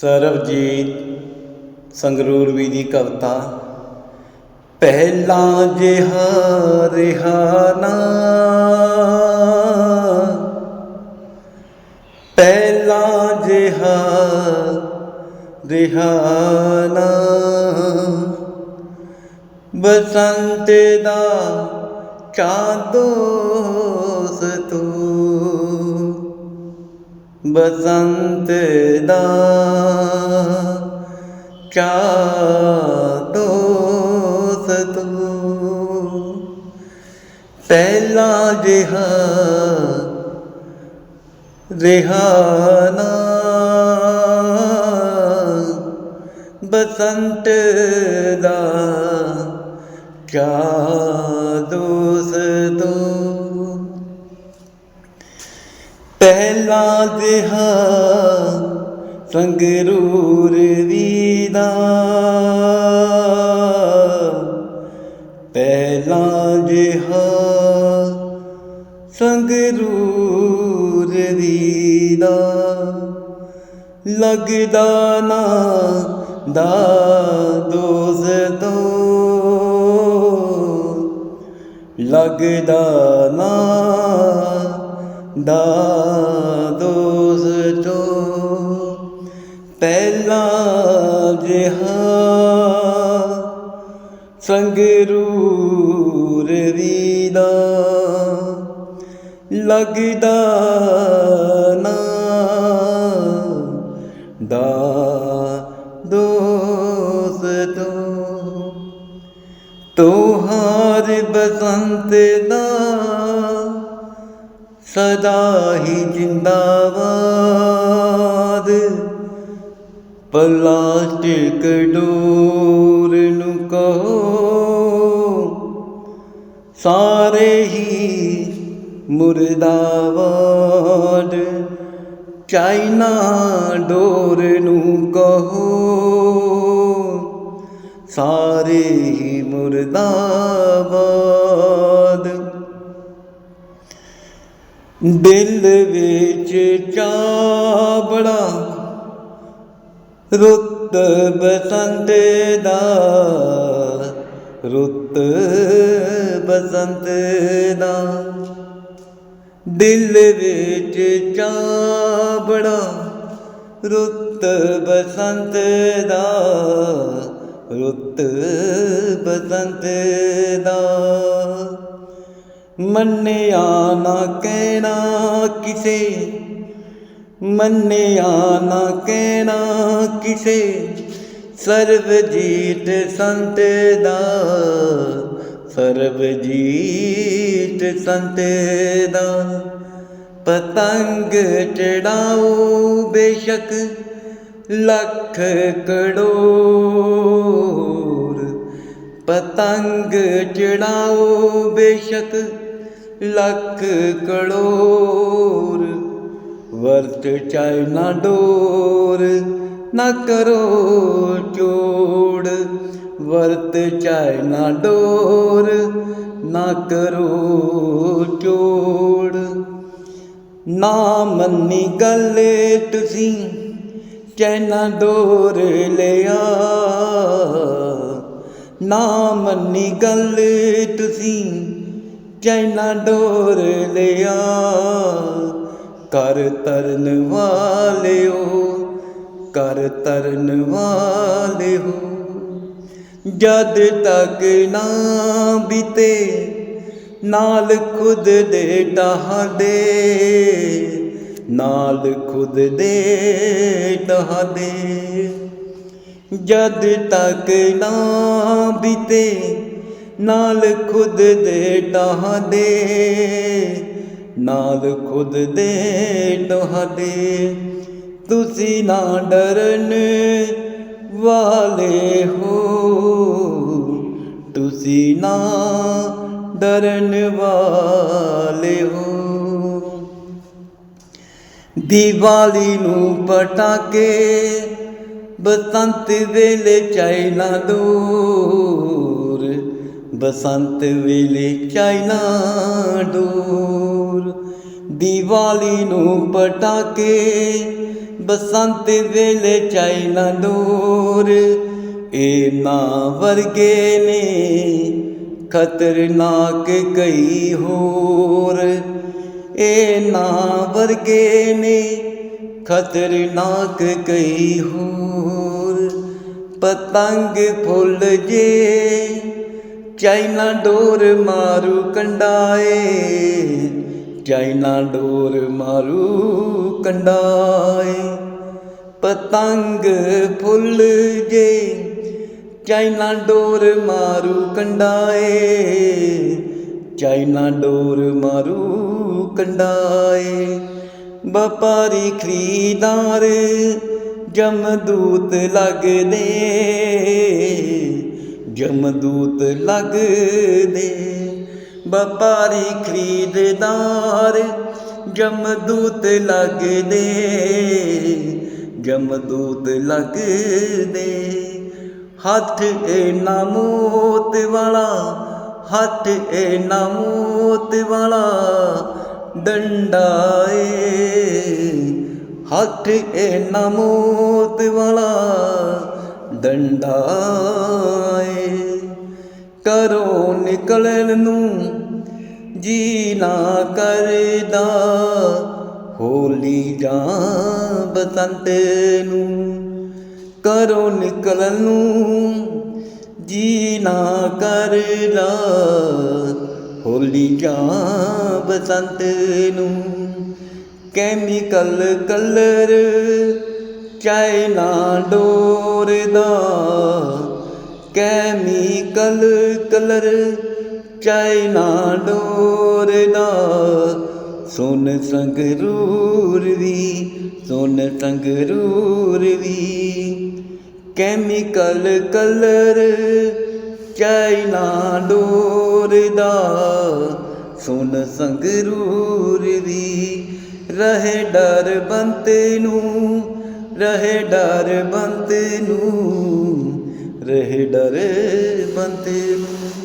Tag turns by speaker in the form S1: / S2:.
S1: ਸਰਬਜੀਤ ਸੰਗਰੂਰਵੀ ਦੀ ਕਵਿਤਾ, ਪਹਿਲਾ ਜਿਹਾ ਰਿਹਾ ਨਾ। ਪਹਿਲਾ ਜਿਹਾ ਰਿਹਾ ਨਾ। ਬਸੰਤ ਦਾ ਚਾਦੋਸ ਤੂੰ ਬਸੰਤ ਦਾ ਕਿਆ ਦੋਸ਼ ਤੂੰ ਪਹਿਲਾ ਜਿਹਾ ਰਿਹਾ ਨਾ। ਬਸੰਤ ਦਾ ਕਿਆ ਚਾਦੋਸ ਤੂੰ ਪਹਿਲਾ ਜਿਹਾ ਸੰਗਰੂਰ ਵੀਦਾ ਪਹਿਲਾ ਜਿਹਾ ਸੰਗਰੂਰ ਵੀਦਾ ਲੱਗਦਾ ਨਾ ਦਾ ਦੋਜ਼ ਦੋ ਲੱਗਦਾ ਨਾ ਦਾ ਦੋਸਤੋ ਪਹਿਲਾ ਜਿਹਾ ਸੰਗਰੂਰ ਵੀਦਾ ਲੱਗਦਾ ਨਾ ਦਾ ਦੋਸਤੋ ਤੋਹਾਰ ਬਸੰਤ ਦਾ ਸਦਾ ਹੀ ਜਿੰਦਾਬਾਦ। ਪਲਾਸਟਿਕ ਡੋਰ ਨੂੰ ਕਹੋ, ਸਾਰੇ ਹੀ ਮੁਰਦਾਬਾਦ। ਚਾਈਨਾ ਡੋਰ ਨੂੰ ਕਹੋ, ਸਾਰੇ ਹੀ ਮੁਰਦਾਬਾਦ। ਦਿਲ ਵਿੱਚ ਚਾਬੜਾ ਰੁੱਤ ਬਸੰਤ ਦਾ, ਰੁੱਤ ਬਸੰਤ ਦਾ। ਦਿਲ ਵਿੱਚ ਚਾਬੜਾ ਰੁੱਤ ਬਸੰਤ ਦਾ, ਰੁੱਤ ਬਸੰਤ ਦਾ। ਮੰਨਿਆ ਨਾ ਕਹਿਣਾ ਕਿਸੇ। ਮੰਨਿਆ ਨਾ ਕਹਿਣਾ ਕਿਸੇ। ਸਰਬਜੀਤ ਸੰਤ ਦਾ, ਸਰਬਜੀਤ ਸੰਤ ਦਾ। ਪਤੰਗ ਚੜਾਓ ਬੇਸ਼ੱਕ, ਲੱਖ ਕਰੋੜ। ਪਤੰਗ ਚੜਾਓ ਬੇਸ਼ੱਕ ਲੱਖ ਕਰੋੜ। ਵਰਤ ਚਾਈਨਾ ਡੋਰ, ਨਾ ਕਰੋ ਚੋੜ ਵਰਤ ਚਾਈਨਾ ਡੋਰ, ਨਾ ਕਰੋ ਚੋੜ ਨਾ ਮੰਨੀ ਗੱਲ ਤੁਸੀਂ ਚੈਨਾ ਡੋਰ ਲਿਆ। ਨਾ ਮੰਨੀ ਗੱਲ ਤੁਸੀਂ ਚਾਈਨਾ ਡੋਰ ਲਿਆ। ਕਰ ਤਰਨ ਵਾਲਿਓ, ਕਰ ਤਰਨ ਵਾਲਿਓ। ਜਦ ਤੱਕ ਨਾ ਬੀਤੇ, ਨਾਲ ਖੁਦ ਦੇ ਟਾਹਦੇ ਨਾਲ ਖੁਦ ਦੇ ਟਾਹਦੇ ਜਦ ਤੱਕ ਨਾ ਬੀਤੇ ਨਾਲ ਖੁਦ ਦੇ ਟਾਹਦੇ ਨਾਲ ਖੁਦ ਦੇ ਟਾਹਦੇ ਤੁਸੀਂ ਨਾ ਡਰਨ ਵਾਲੇ ਹੋ, ਤੁਸੀਂ ਨਾ ਡਰਨ ਵਾਲੇ ਹੋ। ਦੀਵਾਲੀ ਨੂੰ ਪਟਾਕੇ, ਬਸੰਤ ਵੇਲੇ ਚਾਈਨਾ ਦੋ ਬਸੰਤ ਵੇਲੇ ਚਾਈਨਾ ਦੂਰ ਦੀਵਾਲੀ ਨੂੰ ਪਟਾਕੇ, ਬਸੰਤ ਵੇਲੇ ਚਾਈਨਾ ਡੋਰ। ਇਹ ਨਾ ਵਰਗੇ ਨੇ ਖਤਰਨਾਕ ਕਈ ਹੋਰ। ਇਹ ਨਾ ਵਰਗੇ ਨੇ ਖਤਰਨਾਕ ਕਈ ਹੋਰ। ਪਤੰਗ ਫੁੱਲ ਜੇ ਚਾਈਨਾ ਡੋਰ ਮਾਰੂ ਕੰਡਾਏ ਚਾਈਨਾ ਡੋਰ ਮਾਰੂ ਕੰਡਾਏ। ਪਤੰਗ ਫੁੱਲ ਜੇ ਚਾਈਨਾ ਡੋਰ ਮਾਰੂ ਕੰਡਾਏ ਚਾਈਨਾ ਡੋਰ ਮਾਰੂ ਕੰਡਾਏ। ਵਪਾਰੀ ਖਰੀਦਾਰ ਜਮਦੂਤ ਲੱਗਦੇ ਜਮਦੂਤ ਲੱਗਦੇ, ਵਪਾਰੀ ਖਰੀਦਦਾਰ ਜਮਦੂਤ ਲੱਗਦੇ ਜਮਦੂਤ ਲੱਗਦੇ। ਹੱਥ ਇਹ ਨਾ ਵਾਲਾ, ਹੱਥ ਇਹ ਨਾ ਵਾਲਾ ਡੰਡਾ ਏ। ਹੱਥ ਇਹ ਨਾ ਵਾਲਾ ਡੰਡਾ ਏ ਕਰੋ ਨਿਕਲਣ ਨੂੰ ਜੀ ਨਾ ਕਰਦਾ। ਹੋਲੀ ਜਾਂ ਬਸੰਤ ਨੂੰ ਕਰੋ ਨਿਕਲਣ ਨੂੰ ਜੀ ਨਾ ਕਰਦਾ। ਹੋਲੀ ਜਾਂ ਬਸੰਤ ਨੂੰ ਕੈਮੀਕਲ ਕਲਰ ਚਾਈਨਾ ਡੋਰ ਦਾ ਕੈਮੀਕਲ ਕਲਰ ਚਾਈਨਾ ਡੋਰ ਦਾ ਸੁਨ ਸੰਗਰੂਰ ਵੀ ਸੁਨ ਸੰਗਰੂਰ ਵੀ ਕੈਮੀਕਲ ਕਲਰ ਚਾਈਨਾ ਡੋਰ ਦਾ ਸੁਨ ਸੰਗਰੂਰ ਵੀ ਰਹੇ ਡਰ ਬੰਤੇ ਨੂੰ ਰਹੇ ਡਰ ਬੰਤੇ ਨੂੰ ਰਹੇ ਡਰ ਬੰਤੇ ਨੂੰ।